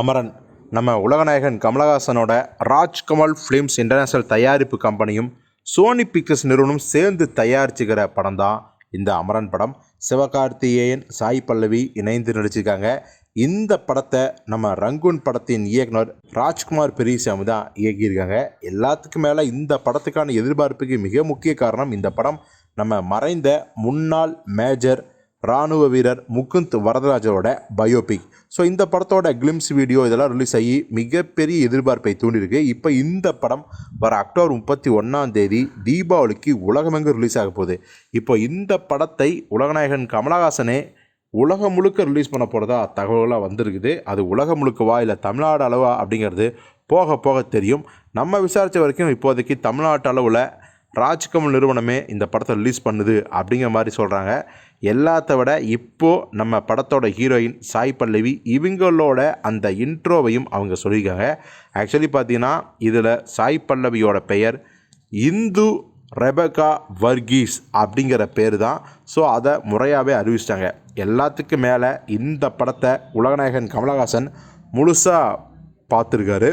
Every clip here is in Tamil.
அமரன். நம்ம உலகநாயகன் கமலஹாசனோட ராஜ்கமல் ஃபிலிம்ஸ் இன்டர்நேஷ்னல் தயாரிப்பு கம்பெனியும் சோனி பிக்சர்ஸ் நிறுவனம் சேர்ந்து தயாரிச்சுக்கிற படம் தான் இந்த அமரன் படம். சிவகார்த்திகேயன் சாய் பல்லவி இணைந்து நடிச்சிருக்காங்க. இந்த படத்தை நம்ம ரங்கூன் படத்தின் இயக்குனர் ராஜ்குமார் பெரியசாமி தான் இயக்கியிருக்காங்க. எல்லாத்துக்கும் மேலே இந்த படத்துக்கான எதிர்பார்ப்புக்கு மிக முக்கிய காரணம் இந்த படம். நம்ம மறைந்த முன்னாள் மேஜர் ராணுவ வீரர் முகுந்த் வரதராஜரோட பயோபிக் ஸோ இந்த படத்தோட கிளிம்ஸ் வீடியோ இதெல்லாம் ரிலீஸ் ஆகி மிகப்பெரிய எதிர்பார்ப்பை தூண்டியிருக்கு. இப்போ இந்த படம் வர அக்டோபர் முப்பத்தி ஒன்றாம் தேதி தீபாவளிக்கு உலகமெங்கு ரிலீஸ் ஆக போகுது. இப்போ இந்த படத்தை உலகநாயகன் கமலஹாசனே உலகம் முழுக்க ரிலீஸ் பண்ண போகிறதா தகவலாக வந்திருக்குது. அது உலகம் முழுக்கவா இல்லை தமிழ்நாடு அளவா அப்படிங்கிறது போக போக தெரியும். நம்ம விசாரித்த வரைக்கும் இப்போதைக்கு தமிழ்நாட்டு அளவில் ராஜ்கமல் நிறுவனமே இந்த படத்தை ரிலீஸ் பண்ணுது அப்படிங்கிற மாதிரி சொல்கிறாங்க எல்லாத்த விட இப்போது நம்ம படத்தோட ஹீரோயின் சாய் பல்லவி இவங்களோட அந்த இன்ட்ரோவையும் அவங்க சொல்லியிருக்காங்க. ஆக்சுவலி பார்த்தீங்கன்னா இதில் சாய் பல்லவியோட பெயர் இந்து ரெபகா வர்கீஸ் அப்படிங்கிற பேர் தான். ஸோ அதை முறையாகவே அறிவிச்சிட்டாங்க. எல்லாத்துக்கும் மேலே இந்த படத்தை உலகநாயகன் கமலஹாசன் முழுசாக பார்த்துருக்காரு.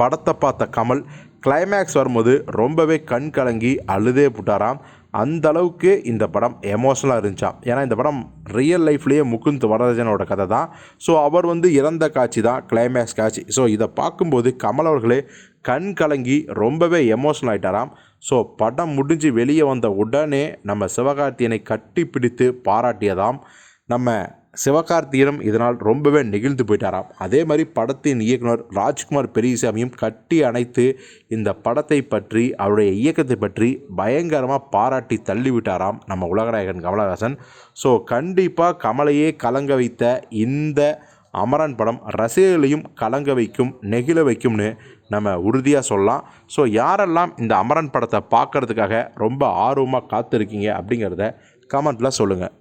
படத்தை பார்த்த கமல் கிளைமேக்ஸ் வரும்போது ரொம்பவே கண் கலங்கி அழுதே புட்டாராம். அந்த அளவுக்கு இந்த படம் எமோஷனலாக இருந்துச்சாம் ஏன்னா இந்த படம் ரியல் லைஃப்லேயே முகுந்த் வரதஜனோட கதை தான். ஸோ அவர் வந்து இறந்த காட்சி தான் கிளைமேக்ஸ் காட்சி. ஸோ இதை பார்க்கும்போது கமல் அவர்களே கண் கலங்கி ரொம்பவே எமோஷனல் ஆகிட்டாராம் ஸோ படம் முடிஞ்சு வெளியே வந்த உடனே நம்ம சிவகார்த்தியனை கட்டி பிடித்து பாராட்டியதாம். நம்ம சிவகார்த்தியனும் இதனால் ரொம்பவே நெகிழ்ந்து போயிட்டாராம். அதே மாதிரி படத்தின் இயக்குனர் ராஜ்குமார் பெரியசாமியும் கட்டி அணைத்து இந்த படத்தை பற்றி அவருடைய இயக்கத்தை பற்றி பயங்கரமாக பாராட்டி தள்ளிவிட்டாராம் நம்ம உலகநாயகன் கமலஹாசன். ஸோ கண்டிப்பாக கமலையே கலங்க வைத்த இந்த அமரன் படம் ரசிகர்களையும் கலங்க வைக்கும் நெகிழ வைக்கும்னு நம்ம உறுதியாக சொல்லலாம். ஸோ யாரெல்லாம் இந்த அமரன் படத்தை பார்க்கறதுக்காக ரொம்ப ஆர்வமாக காத்திருக்கீங்க அப்படிங்கிறத கமெண்ட்டில் சொல்லுங்கள்